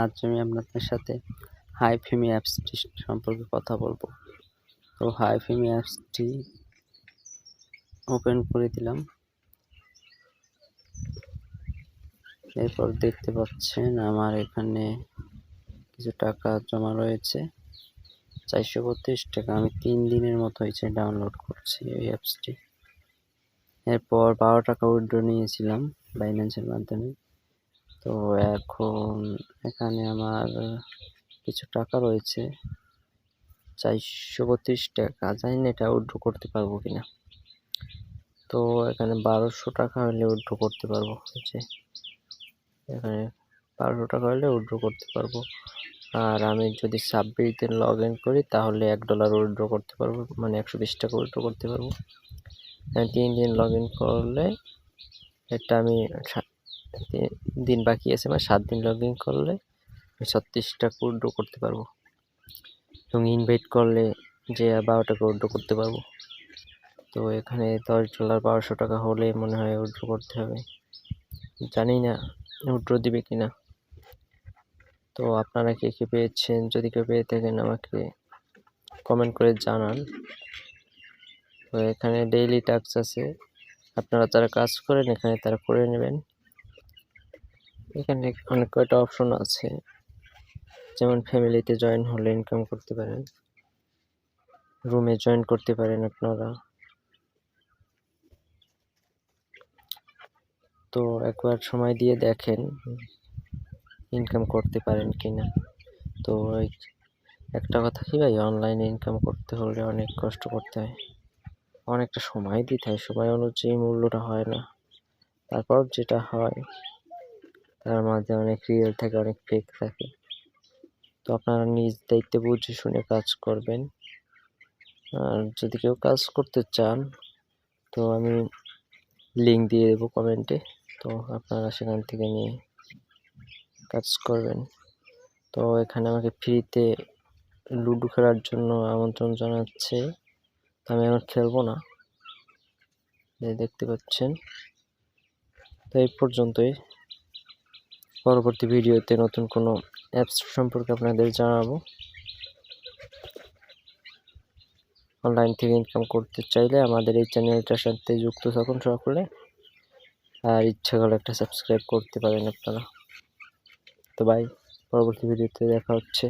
আজ আমি আপনাদের সাথে হাই ফিমি অ্যাপসটি সম্পর্কে কথা বলব। তো হাই ফিমি অ্যাপসটি ওপেন করে দিলাম। এরপর দেখতে পাচ্ছেন আমার এখানে কিছু টাকা জমা রয়েছে। চারশো বত্রিশ টাকা। আমি তিন দিনের মতো হয়েছে ডাউনলোড করছি এই অ্যাপসটি। এরপর বারো টাকা উইড্রো নিয়েছিলাম বাইন্যান্সের মাধ্যমে। তো এখন এখানে আমার কিছু টাকা রয়েছে। চারশো বত্রিশ টাকা। জানি না এটা উইড্রো করতে পারব কিনা। তো এখানে বারোশো টাকা হলে উইড্রো করতে পারব। যে এখানে বারোশো টাকা হলে উইড্রো করতে পারব। আর আমি যদি সাবমিটে লগ ইন করি, তাহলে এক ডলার উইড্রো করতে পারব। মানে একশো বিশ টাকা উইড্রো করতে পারব। তিন দিন লগ ইন করলে এটা আমি দিন বাকি আছে মানে সাত দিন লগ ইন করলে আমি ছত্রিশ টাকা উইড্রো করতে পারব। এবং ইনভাইট করলে যে বারোটা টাকা উইড্রো করতে পারব। তো এখানে দশ ডলার বারোশো টাকা হলে মনে হয় উইড্রো করতে হবে। জানি না উইড্রো দিবে কি না তো আপনারা কে কে পেয়েছেন, যদি কেউ পেয়ে থাকেন আমাকে কমেন্ট করে জানান। তো এখানে ডেইলি টাস্ক আছে। আপনারা যারা কাজ করেন, এখানে তারা করে নেবেন। এখানে অনেক কয়টা অপশন আছে। যেমন ফ্যামিলিতে জয়েন হলে ইনকাম করতে পারেন। রুমে জয়েন করতে পারেন আপনারা। তো একবার সময় দিয়ে দেখেন ইনকাম করতে পারেন কি না তো একটা কথা কি ভাই অনলাইনে ইনকাম করতে হলে অনেক কষ্ট করতে হয়। অনেকটা সময় দিতে হয়, সময় অনুযায়ী মূল্যটা হয় না। তারপর যেটা হয় তার মাঝে অনেক রিয়েল থাকে, অনেক ফেক থাকে। তো আপনারা নিজ দায়িত্বে বুঝে শুনে কাজ করবেন। আর যদি কেউ কাজ করতে চান, তো আমি লিঙ্ক দিয়ে দেবো কমেন্টে তো আপনারা সেখান থেকে নিয়ে কাজ করবেন। তো এখানে আমাকে ফ্রিতে লুডো খেলার জন্য আমন্ত্রণ জানাচ্ছে। তো আমি এখন খেলব না। দেখতে পাচ্ছেন। তো এই পর্যন্তই। পরবর্তী ভিডিওতে নতুন কোনো অ্যাপস সম্পর্কে আপনাদের জানাব। অনলাইন থেকে ইনকাম করতে চাইলে আমাদের এই চ্যানেলটার সাথে যুক্ত থাকুন সকলে। আর ইচ্ছা করলে একটা সাবস্ক্রাইব করতে পারেন আপনারা। তো বাই পরবর্তী ভিডিওতে দেখা হচ্ছে।